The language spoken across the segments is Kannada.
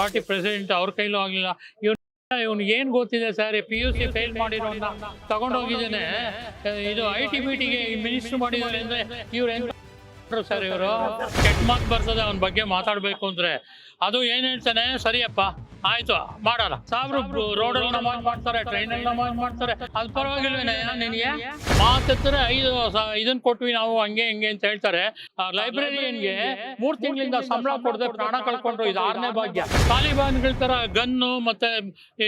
ಪಾರ್ಟಿ ಪ್ರೆಸಿಡೆಂಟ್ ಅವ್ರ ಕೈಲೂ ಆಗಲಿಲ್ಲ. ಇವ್ನು ಇವ್ನಿಗೆ ಏನು ಗೊತ್ತಿದೆ sir? P U C fail ಮಾಡಿರೋನ್ನ ತಗೊಂಡೋಗಿದ್ದೇನೆ. ಇದು ಐ ಟಿ ಬಿ ಟಿಗೆ ಮಿನಿಸ್ಟರ್ ಮಾಡಿದ್ದಾರೆ ಅಂದರೆ ಇವ್ರು ಎಂತ ಸರ್ ಇವರು. ಕೆಟ್ಟ ಮಾತು ಬರ್ತದೆ ಅವನ ಬಗ್ಗೆ ಮಾತಾಡಬೇಕು ಅಂದ್ರೆ. ಅದು ಏನು ಹೇಳ್ತಾನೆ? ಸರಿಯಪ್ಪ. ಆಯ್ತು ಮಾಡಲ್ಲ. ಸಾವಿರ ರೋಡಲ್ಲಿ ನಮಾಜ್ ಮಾಡ್ತಾರೆ ಟ್ರೈನಲ್ಲಿ ನಮಾಜ್ ಮಾಡ್ತಾರೆ. ಅದು ಪರವಾಗಿಲ್ವೇನೆ ನಿನಗೆ? ಮಾತಾಡ್ತಾರೆ ಐದು ಇದನ್ ಇದನ್ನ ಕೊಟ್ವಿ ನಾವು ಹಂಗೆ ಹಿಂಗೆ ಅಂತ ಹೇಳ್ತಾರೆ. ಲೈಬ್ರರಿಯನ್ಗೆ ಮೂರ್ ತಿಂಗಳಿಂದ ಸಂಬಳ ಕೊಡದೆ ಪ್ರಾಣ ಕಳ್ಕೊಂಡ್ರು ಇದು ಆರನೇ ಭಾಗ್ಯ. ತಾಲಿಬಾನ್ಗಳ ತರ ಗನ್ನು ಮತ್ತೆ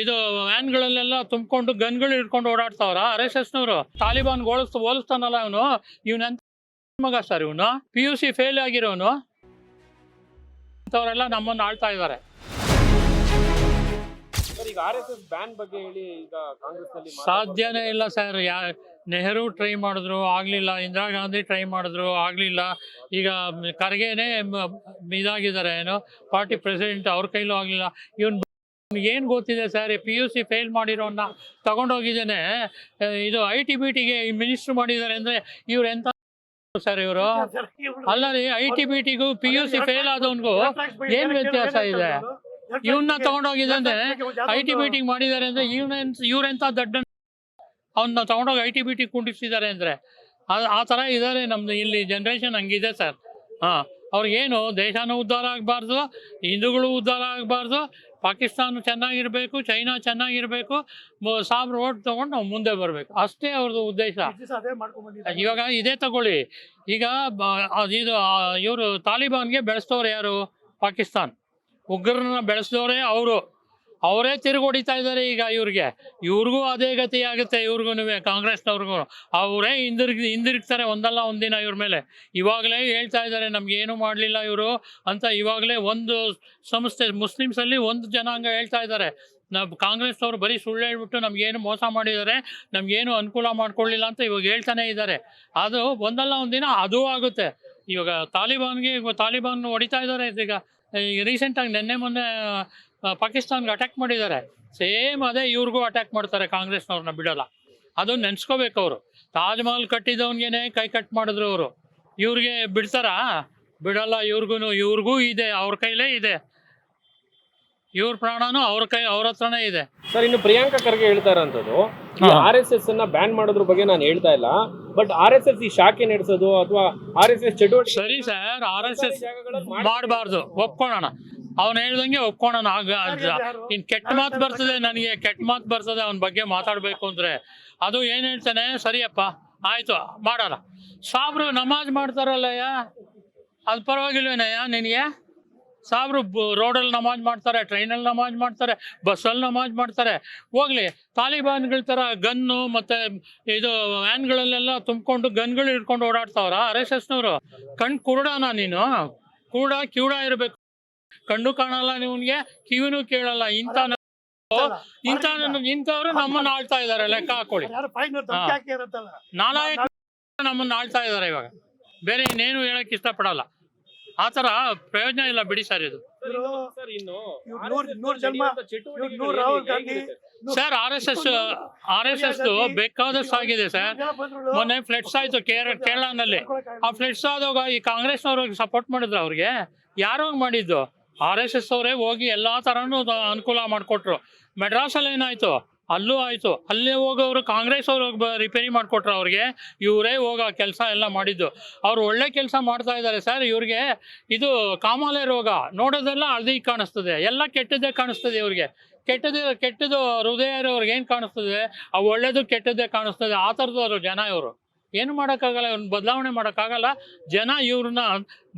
ಇದು ವ್ಯಾನ್ಗಳಲ್ಲೆಲ್ಲ ತುಂಬಿಕೊಂಡು ಗನ್ಗಳು ಹಿಡ್ಕೊಂಡು ಓಡಾಡ್ತಾವ್ರ? ಆರ್ ಎಸ್ ಎಸ್ನವರು ತಾಲಿಬಾನ್ ಹೋಲಿಸ್ ಹೋಲಿಸ್ತಾನಲ್ಲ ಇವನು ಇವನ ಮಗ ಸರ್ ಇವನು ಪಿ ಯು ಸಿ ಫೇಲ್ ಆಗಿರೋನು ಅಂಥವರೆಲ್ಲ ನಮ್ಮನ್ನು ಆಳ್ತಾ ಇದ್ದಾರೆ. ಸರ್ ಈಗ ಆರ್ ಎಸ್ ಎಸ್ ಬ್ಯಾನ್ ಬಗ್ಗೆ ಹೇಳಿ ಈಗ ಕಾಂಗ್ರೆಸ್ನಲ್ಲಿ ಸಾಧ್ಯನೇ ಇಲ್ಲ ಸರ್ ಯಾ ನೆಹರು ಟ್ರೈ ಮಾಡಿದ್ರು ಆಗಲಿಲ್ಲ ಇಂದಿರಾ ಗಾಂಧಿ ಟ್ರೈ ಮಾಡಿದ್ರು ಆಗಲಿಲ್ಲ. ಈಗ ಖರ್ಗೆನೇ ಇದಾಗಿದ್ದಾರೆ ಏನು ಪಾರ್ಟಿ ಪ್ರೆಸಿಡೆಂಟ್ ಅವ್ರ ಕೈಲೂ ಆಗಲಿಲ್ಲ. ಇವನ್ ಏನು ಗೊತ್ತಿದೆ sir P U C fail ಮಾಡಿರೋನ್ನ ತಗೊಂಡೋಗಿದ್ದೇನೆ ಇದು ಐ ಟಿ ಬಿ ಟಿಗೆ ಮಿನಿಸ್ಟ್ರ್ ಮಾಡಿದ್ದಾರೆ ಅಂದರೆ ಇವ್ರು ಎಂತ ಸರ್ ಇವರು? ಅಲ್ಲ ರೀ ಐ ಟಿ ಬಿ ಟಿಗೂ ಪಿ ಯು ಸಿ ಫೇಲ್ ಆದವನ್ಗೂ ಏನ್ ವ್ಯತ್ಯಾಸ ಇದೆ? ಇವನ್ನ ತಗೊಂಡೋಗಿದೆ ಐ ಟಿ ಬಿ ಟಿಗೆ ಮಾಡಿದ್ದಾರೆ ಅಂದ್ರೆ ಇವನ ಇವ್ರೆಂತ ದಡ್ಡ ಅವನ್ನ ತಗೊಂಡೋಗಿ ಐ ಟಿ ಬಿ ಟಿ ಕುಂಡಿಸಿದ್ದಾರೆ ಅಂದ್ರೆ ಆ- ತರ ಇದಾರೆ ನಮ್ದು ಇಲ್ಲಿ ಜನರೇಷನ್ ಹಂಗಿದೆ ಸರ್. ಹಾಂ. ಅವ್ರಿಗೇನು ದೇಶನೂ ಉದ್ಧಾರ ಆಗಬಾರ್ದು ಹಿಂದೂಗಳು ಉದ್ಧಾರ ಆಗಬಾರ್ದು ಪಾಕಿಸ್ತಾನ ಚೆನ್ನಾಗಿರಬೇಕು ಚೈನಾ ಚೆನ್ನಾಗಿರಬೇಕು ಸಾವಿರ ಓಟ್ ತೊಗೊಂಡು ನಾವು ಮುಂದೆ ಬರಬೇಕು. ಅಷ್ಟೇ ಅವ್ರದ್ದು ಉದ್ದೇಶ. ಇವಾಗ ಇದೇ ತಗೊಳ್ಳಿ. ಈಗ ಬ- ಅದ್ ಇದು ಇವರು ತಾಲಿಬಾನ್ಗೆ ಬೆಳೆಸ್ತವ್ರು ಯಾರು? ಪಾಕಿಸ್ತಾನ್. ಉಗ್ರರನ್ನ ಬೆಳೆಸಿದವರೇ ಅವರು. ಅವರೇ ತಿರುಗೊಡಿತಾ ಇದ್ದಾರೆ ಈಗ ಇವ್ರಿಗೆ. ಇವ್ರಿಗೂ ಅದೇ ಗತಿ ಆಗುತ್ತೆ ಇವ್ರಿಗೂ ಕಾಂಗ್ರೆಸ್ನವ್ರಿಗೂ. ಅವರೇ ಹಿಂದಿರುಗಿ, ಹಿಂದಿರುಗ್ತಾರೆ ಒಂದಲ್ಲ ಒಂದಿನ ಇವ್ರ ಮೇಲೆ. ಇವಾಗಲೇ ಹೇಳ್ತಾ ಇದ್ದಾರೆ ನಮ್ಗೆ ಏನು ಮಾಡಲಿಲ್ಲ ಇವರು ಅಂತ ಇವಾಗಲೇ ಒಂದು ಸಂಸ್ಥೆ, ಮುಸ್ಲಿಮ್ಸಲ್ಲಿ ಒಂದು ಜನಾಂಗ ಹೇಳ್ತಾ ಇದ್ದಾರೆ. ನಾವು ಕಾಂಗ್ರೆಸ್ನವ್ರು ಬರೀ ಸುಳ್ಳು ಹೇಳ್ಬಿಟ್ಟು ನಮಗೇನು ಮೋಸ ಮಾಡಿದ್ದಾರೆ, ನಮಗೇನು ಅನುಕೂಲ ಮಾಡ್ಕೊಳ್ಳಿಲ್ಲ ಅಂತ ಇವಾಗ ಹೇಳ್ತಾನೆ ಇದ್ದಾರೆ. ಅದು ಒಂದಲ್ಲ ಒಂದಿನ ಅದು ಆಗುತ್ತೆ. ಇವಾಗ ತಾಲಿಬಾನ್ಗೆ ತಾಲಿಬಾನ್ ಹೊಡಿತಾ ಇದ್ದಾರೆ ಈಗ ಈಗ ರೀಸೆಂಟಾಗಿ ನಿನ್ನೆ ಮೊನ್ನೆ ಪಾಕಿಸ್ತಾನ್ಗೆ ಅಟ್ಯಾಕ್ ಮಾಡಿದ್ದಾರೆ ಸೇಮ್ ಅದೇ ಇವ್ರಿಗೂ ಅಟ್ಯಾಕ್ ಮಾಡ್ತಾರೆ ಕಾಂಗ್ರೆಸ್ನವ್ರನ್ನ ಬಿಡೋಲ್ಲ. ಅದು ನೆನ್ಸ್ಕೋಬೇಕು ಅವರು. ತಾಜ್ ಮಹಲ್ ಕೈ ಕಟ್ ಮಾಡಿದ್ರು ಅವರು. ಇವ್ರಿಗೆ ಬಿಡ್ತಾರಾ? ಬಿಡಲ್ಲ ಇವ್ರಿಗೂ ಇವ್ರಿಗೂ ಇದೆ, ಅವ್ರ ಕೈಲೇ ಇದೆ. ಇವ್ರ ಪ್ರಾಣನೂ ಅವ್ರ ಕೈ, ಅವ್ರ ಹತ್ರನೇ ಇದೆ. ಸರ್ ಇನ್ನು ಪ್ರಿಯಾಂಕಾ ಖರ್ಗೆ ಹೇಳ್ತಾ ಇರೋಂಥದ್ದು. ಆರ್ ಎಸ್ ಎಸ್ ಅನ್ನ ಬ್ಯಾನ್ ಮಾಡೋದ್ರ ಬಗ್ಗೆ ನಾನು ಹೇಳ್ತಾ ಇಲ್ಲ ಬಟ್ ಆರ್ ಎಸ್ ಎಸ್ ಈ ಶಾಖೆ ನಡೆಸೋದು ಅಥವಾ ಆರ್ ಎಸ್ ಎಸ್ ಚಟುವಟಿಕೆ ಸರಿ ಸರ್ ಆರ್ ಎಸ್ ಎಸ್ ಮಾಡಬಾರ್ದು ಒಪ್ಕೊಳ್ಳೋಣ ಅವ್ನು ಹೇಳ್ದಂಗೆ ಒಪ್ಕೊಳ್ಳೋಣ ಆಗ ಇನ್ ಕೆಟ್ಟ ಮಾತು ಬರ್ತದೆ ನನಗೆ ಕೆಟ್ಟ ಮಾತು ಬರ್ತದೆ ಅವನ ಬಗ್ಗೆ ಮಾತಾಡಬೇಕು ಅಂದ್ರೆ ಅದು ಏನ್ ಹೇಳ್ತಾನೆ? ಸರಿಯಪ್ಪ ಆಯ್ತು ಮಾಡಲ್ಲ. ಸಾಬ್ರು ನಮಾಜ್ ಮಾಡ್ತಾರಲ್ಲಯ್ಯ? ಅದು ಪರವಾಗಿಲ್ವೇನಯ್ಯ ನಿನಗೆ? ಸಾಬ್ರು ರೋಡಲ್ಲಿ ನಮಾಜ್ ಮಾಡ್ತಾರೆ ಟ್ರೈನಲ್ಲಿ ನಮಾಜ್ ಮಾಡ್ತಾರೆ ಬಸ್ಸಲ್ಲಿ ನಮಾಜ್ ಮಾಡ್ತಾರೆ. ಹೋಗ್ಲಿ ತಾಲಿಬಾನ್ಗಳ ಥರ ಗನ್ನು ಮತ್ತು ಇದು ವ್ಯಾನ್ಗಳಲ್ಲೆಲ್ಲ ತುಂಬಿಕೊಂಡು ಗನ್ಗಳು ಹಿಡ್ಕೊಂಡು ಓಡಾಡ್ತಾವ್ರ? ಆರ್ ಎಸ್ ಎಸ್ನವರು ಕಣ್ ಕುರುಡಾನ ನೀನು? ಕೂಡ ಕಿವುಡ ಇರಬೇಕು. ಕಣ್ಣು ಕಾಣಲ್ಲ ನಿವನ್ಗೆ ಕಿವಿನೂ ಕೇಳಲ್ಲ. ಇಂಥ ಇಂಥ ಇಂಥವ್ರು ನಮ್ಮನ್ನ ಆಳ್ತಾ ಇದ್ದಾರೆ ಲೆಕ್ಕ ಹಾಕೊಳ್ಳಿ ನಾಲಾಯಕ ನಮ್ಮನ್ನ ಆಳ್ತಾ ಇದ್ದಾರೆ ಇವಾಗ. ಬೇರೆ ಇನ್ನೇನು ಹೇಳಕ್ ಇಷ್ಟಪಡಲ್ಲ. ಆ ಥರ ಪ್ರಯೋಜನ ಇಲ್ಲ ಬಿಡಿ ಸರ್ ಇದು. Sir R S S R S S ಬೇಕಾದಷ್ಟು ಆಗಿದೆ ಸರ್. ಮೊನ್ನೆ ಫ್ಲೆಟ್ಸ್ ಆಯ್ತು ಕೇರಳ ಕೇರಳನಲ್ಲಿ. ಆ ಫ್ಲೆಟ್ಸ್ ಆದಾಗ ಈ ಕಾಂಗ್ರೆಸ್ನವ್ರು ಸಪೋರ್ಟ್ ಮಾಡಿದ್ರು ಅವ್ರಿಗೆ. ಯಾರು ಹೋಗಿ ಮಾಡಿದ್ದು? ಆರ್ ಎಸ್ ಎಸ್ ಅವರೇ ಹೋಗಿ ಎಲ್ಲಾ ತರನು ಅನುಕೂಲ ಮಾಡಿಕೊಟ್ರು. ಮೆಡ್ರಾಸಲ್ಲಿ ಏನಾಯ್ತು? ಅಲ್ಲೂ ಆಯಿತು. ಅಲ್ಲೇ ಹೋಗೋರು ಕಾಂಗ್ರೆಸ್ ಅವರು ರಿಪೇರಿ ಮಾಡಿಕೊಟ್ರು ಅವ್ರಿಗೆ. ಇವರೇ ಹೋಗೋ ಕೆಲಸ ಎಲ್ಲ ಮಾಡಿದ್ದು. ಅವ್ರು ಒಳ್ಳೆ ಕೆಲಸ ಮಾಡ್ತಾ ಇದ್ದಾರೆ ಸರ್. ಇವ್ರಿಗೆ ಇದು ಕಾಮಾಲೆ ರೋಗ. ನೋಡೋದೆಲ್ಲ ಹಳದಿ ಕಾಣಿಸ್ತದೆ. ಎಲ್ಲ ಕೆಟ್ಟದ್ದೇ ಕಾಣಿಸ್ತದೆ ಇವ್ರಿಗೆ. ಕೆಟ್ಟದ್ದು ಕೆಟ್ಟದ್ದು ಹೃದಯ ಇರೋರ್ಗೆ ಏನು ಕಾಣಿಸ್ತದೆ? ಆ ಒಳ್ಳೇದು ಕೆಟ್ಟದ್ದೇ ಕಾಣಿಸ್ತದೆ. ಆ ಥರದವರು ಜನ ಇವರು. ಏನು ಮಾಡೋಕ್ಕಾಗಲ್ಲ ಇವ್ರನ್ನ ಬದಲಾವಣೆ ಮಾಡೋಕ್ಕಾಗಲ್ಲ. ಜನ ಇವ್ರನ್ನ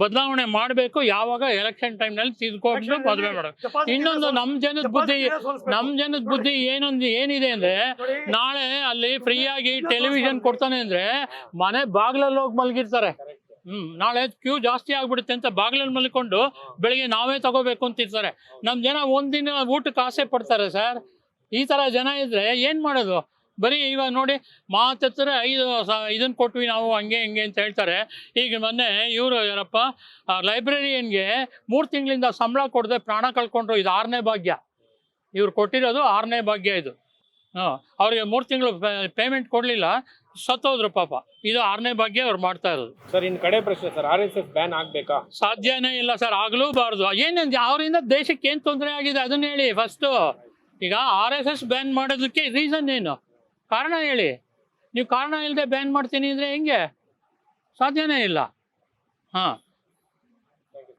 ಬದಲಾವಣೆ ಮಾಡಬೇಕು ಯಾವಾಗ ಎಲೆಕ್ಷನ್ ಟೈಮ್ನಲ್ಲಿ ತಿದ್ಕೊಂಡು ಮದುವೆ ಮಾಡೋದು. ಇನ್ನೊಂದು ನಮ್ಮ ಜನದ ಬುದ್ಧಿ ನಮ್ಮ ಜನದ ಬುದ್ಧಿ ಏನೊಂದು ಏನಿದೆ ಅಂದ್ರೆ ನಾಳೆ ಅಲ್ಲಿ ಫ್ರೀಯಾಗಿ ಟೆಲಿವಿಷನ್ ಕೊಡ್ತಾನೆ ಅಂದ್ರೆ ಮನೆ ಬಾಗ್ಲಲ್ಲಿ ಹೋಗಿ ಮಲಗಿರ್ತಾರೆ. ಹ್ಞೂ ನಾಳೆ ಕ್ಯೂ ಜಾಸ್ತಿ ಆಗ್ಬಿಡುತ್ತೆ ಅಂತ ಬಾಗಿಲಲ್ಲಿ ಮಲ್ಕೊಂಡು ಬೆಳಿಗ್ಗೆ ನಾವೇ ತಗೋಬೇಕು ಅಂತಿರ್ತಾರೆ ನಮ್ಮ ಜನ ಒಂದಿನ ಊಟಕ್ಕೆ ಆಸೆ ಪಡ್ತಾರೆ ಸರ್. ಈ ತರ ಜನ ಇದ್ರೆ ಏನು ಮಾಡೋದು? ಬರೀ ಇವಾಗ ನೋಡಿ ಮಾತತ್ರ ಐದು ಸ ಇದನ್ನ ಕೊಟ್ವಿ ನಾವು ಹಂಗೆ ಹಿಂಗೆ ಅಂತ ಹೇಳ್ತಾರೆ. ಈಗ ಮೊನ್ನೆ ಇವರು ಯಾರಪ್ಪ ಲೈಬ್ರರಿಯನ್ಗೆ ಮೂರು ತಿಂಗಳಿಂದ ಸಂಬಳ ಕೊಡದೆ ಪ್ರಾಣ ಕಳ್ಕೊಂಡ್ರು ಇದು ಆರನೇ ಭಾಗ್ಯ. ಇವ್ರು ಕೊಟ್ಟಿರೋದು ಆರನೇ ಭಾಗ್ಯ ಇದು. ಹಾಂ ಅವ್ರಿಗೆ ಮೂರು ತಿಂಗಳು ಪೇಮೆಂಟ್ ಕೊಡಲಿಲ್ಲ ಸತ್ತೋದ್ರು ಪಾಪ. ಇದು ಆರನೇ ಭಾಗ್ಯ ಅವ್ರು ಮಾಡ್ತಾ ಇರೋದು. ಸರ್ ಇನ್ನು ಕಡೆ ಪ್ರಶ್ನೆ sir R S S ban ಆಗಬೇಕಾ? ಸಾಧ್ಯನೇ ಇಲ್ಲ ಸರ್ ಆಗಲೂಬಾರ್ದು. ಏನೇನು ಅವರಿಂದ ದೇಶಕ್ಕೆ ಏನು ತೊಂದರೆ ಆಗಿದೆ? ಅದನ್ನ ಹೇಳಿ ಫಸ್ಟು ಈಗ ಆರ್ ಎಸ್ ಎಸ್ ಬ್ಯಾನ್ ಮಾಡೋದಕ್ಕೆ ರೀಸನ್ ಏನು? ಕಾರಣ ಹೇಳಿ. ನೀವು ಕಾರಣ ಇಲ್ಲದೆ ಬ್ಯಾನ್ ಮಾಡ್ತೀನಿ ಅಂದರೆ ಹೆಂಗೆ? ಸಾಧ್ಯನೇ ಇಲ್ಲ. ಹಾಂ.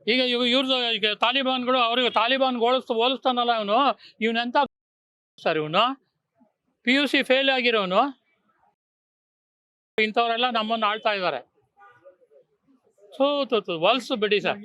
ಈಗ ಇವ್ ಇವ್ರದ್ದು ಈಗ ತಾಲಿಬಾನ್ಗಳು ಅವ್ರಿಗೆ ತಾಲಿಬಾನ್ ಹೋಲಿಸ್ ಹೋಲಿಸ್ತಾನಲ್ಲ ಇವನು ಇವನೆಂತ ಸರ್ ಇವನು? ಪಿ ಯು ಸಿ ಫೇಲ್ ಆಗಿರೋನು ಇಂಥವರೆಲ್ಲ ನಮ್ಮನ್ನು ಆಳ್ತಾ ಇದ್ದಾರೆ. ಸೋ ಹೊಲ್ಸು ಬಿಡಿ ಸರ್.